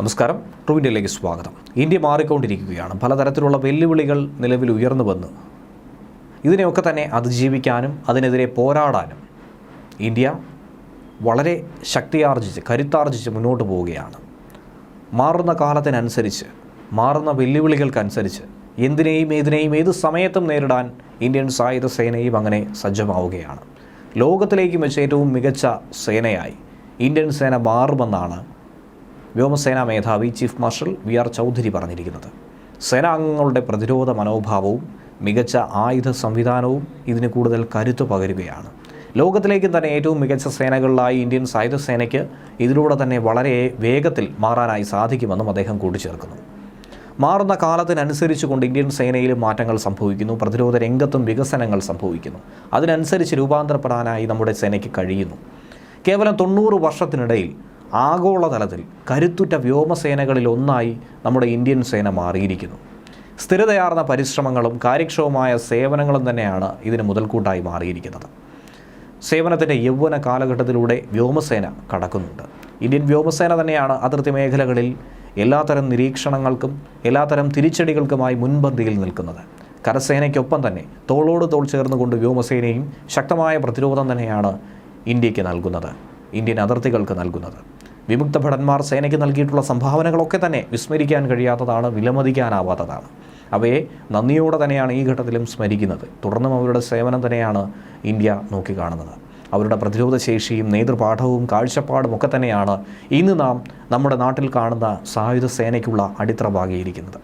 നമസ്കാരം. ട്രൂ ഇന്ത്യയിലേക്ക് സ്വാഗതം. ഇന്ത്യ മാറിക്കൊണ്ടിരിക്കുകയാണ്. പലതരത്തിലുള്ള വെല്ലുവിളികൾ നിലവിൽ ഉയർന്നു വന്നു. ഇതിനെയൊക്കെ തന്നെ അതിജീവിക്കാനും അതിനെതിരെ പോരാടാനും ഇന്ത്യ വളരെ ശക്തിയാർജിച്ച് കരുത്താർജിച്ച് മുന്നോട്ട് പോവുകയാണ്. മാറുന്ന കാലത്തിനനുസരിച്ച് മാറുന്ന വെല്ലുവിളികൾക്കനുസരിച്ച് എന്തിനേയും ഏതിനേയും ഏത് സമയത്തും നേരിടാൻ ഇന്ത്യൻ സായുധ സേനയും അങ്ങനെ സജ്ജമാവുകയാണ്. ലോകത്തിലേക്കും വെച്ച് ഏറ്റവും മികച്ച സേനയായി ഇന്ത്യൻ സേന മാറുമെന്നാണ് വ്യോമസേനാ മേധാവി chief marshal V R Chaudhari പറഞ്ഞിരിക്കുന്നത്. സേനാംഗങ്ങളുടെ പ്രതിരോധ മനോഭാവവും മികച്ച ആയുധ സംവിധാനവും ഇതിന് കൂടുതൽ കരുത്ത് പകരുകയാണ്. ലോകത്തിലേക്കും തന്നെ ഏറ്റവും മികച്ച സേനകളിലായി ഇന്ത്യൻ സായുധ സേനയ്ക്ക് ഇതിലൂടെ തന്നെ വളരെ വേഗത്തിൽ മാറാനായി സാധിക്കുമെന്നും അദ്ദേഹം കൂട്ടിച്ചേർക്കുന്നു. മാറുന്ന കാലത്തിനനുസരിച്ച് കൊണ്ട് ഇന്ത്യൻ സേനയിലും മാറ്റങ്ങൾ സംഭവിക്കുന്നു. പ്രതിരോധ രംഗത്തും വികസനങ്ങൾ സംഭവിക്കുന്നു. അതിനനുസരിച്ച് രൂപാന്തരപ്പെടാനായി നമ്മുടെ സേനയ്ക്ക് കഴിയുന്നു. കേവലം തൊണ്ണൂറ് വർഷത്തിനിടയിൽ ആഗോളതലത്തിൽ കരുത്തുറ്റ വ്യോമസേനകളിൽ ഒന്നായി നമ്മുടെ ഇന്ത്യൻ സേന മാറിയിരിക്കുന്നു. സ്ഥിരതയാർന്ന പരിശ്രമങ്ങളും കാര്യക്ഷമമായ സേവനങ്ങളും തന്നെയാണ് ഇതിന് മുതൽക്കൂട്ടായി മാറിയിരിക്കുന്നത്. സേവനത്തിന്റെ യൗവന കാലഘട്ടത്തിലൂടെ വ്യോമസേന കടക്കുന്നുണ്ട്. ഇന്ത്യൻ വ്യോമസേന തന്നെയാണ് അതിർത്തി മേഖലകളിൽ എല്ലാത്തരം നിരീക്ഷണങ്ങൾക്കും എല്ലാത്തരം തിരിച്ചടികൾക്കുമായി മുൻപന്തിയിൽ നിൽക്കുന്നത്. കരസേനയ്ക്കൊപ്പം തന്നെ തോളോട് തോൾ ചേർന്നുകൊണ്ട് വ്യോമസേനയും ശക്തമായ പ്രതിരോധം തന്നെയാണ് ഇന്ത്യയ്ക്ക് നൽകുന്നത്. ഇന്ത്യൻ അതിർത്തികൾക്ക് നൽകുന്നത്. വിമുക്ത ഭടന്മാർ സേനയ്ക്ക് നൽകിയിട്ടുള്ള സംഭാവനകളൊക്കെ തന്നെ വിസ്മരിക്കാൻ കഴിയാത്തതാണ് വിലമതിക്കാനാവാത്തതാണ്. അവയെ നന്ദിയോടെ തന്നെയാണ് ഈ ഘട്ടത്തിലും സ്മരിക്കുന്നത്. തുടർന്നും അവരുടെ സേവനം തന്നെയാണ് ഇന്ത്യ നോക്കിക്കാണുന്നത്. അവരുടെ പ്രതിരോധ ശേഷിയും നേതൃപാഠവും കാഴ്ചപ്പാടും ഒക്കെ തന്നെയാണ് ഇന്ന് നാം നമ്മുടെ നാട്ടിൽ കാണുന്ന സായുധ സേനയ്ക്കുള്ള അടിത്തറ പാകിയിരിക്കുന്നത്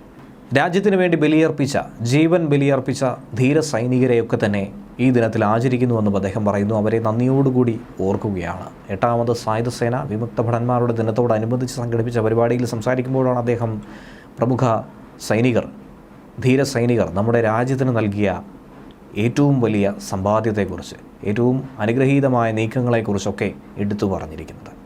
രാജ്യത്തിന് വേണ്ടി ബലിയർപ്പിച്ച ജീവൻ ബലിയർപ്പിച്ച ധീര സൈനികരെയൊക്കെ തന്നെ ഈ ദിനത്തിൽ ആചരിക്കുന്നുവെന്നും അദ്ദേഹം പറയുന്നു. അവരെ നന്ദിയോടുകൂടി ഓർക്കുകയാണ്. എട്ടാമത് സായുധസേന വിമുക്ത ഭടന്മാരുടെ ദിനത്തോടനുബന്ധിച്ച് സംഘടിപ്പിച്ച പരിപാടിയിൽ സംസാരിക്കുമ്പോഴാണ് അദ്ദേഹം പ്രമുഖ സൈനികർ ധീര സൈനികർ നമ്മുടെ രാജ്യത്തിന് നൽകിയ ഏറ്റവും വലിയ സമ്പാദ്യത്തെക്കുറിച്ച് ഏറ്റവും അനുഗ്രഹീതമായ നീക്കങ്ങളെക്കുറിച്ചൊക്കെ എടുത്തു പറഞ്ഞിരിക്കുന്നത്.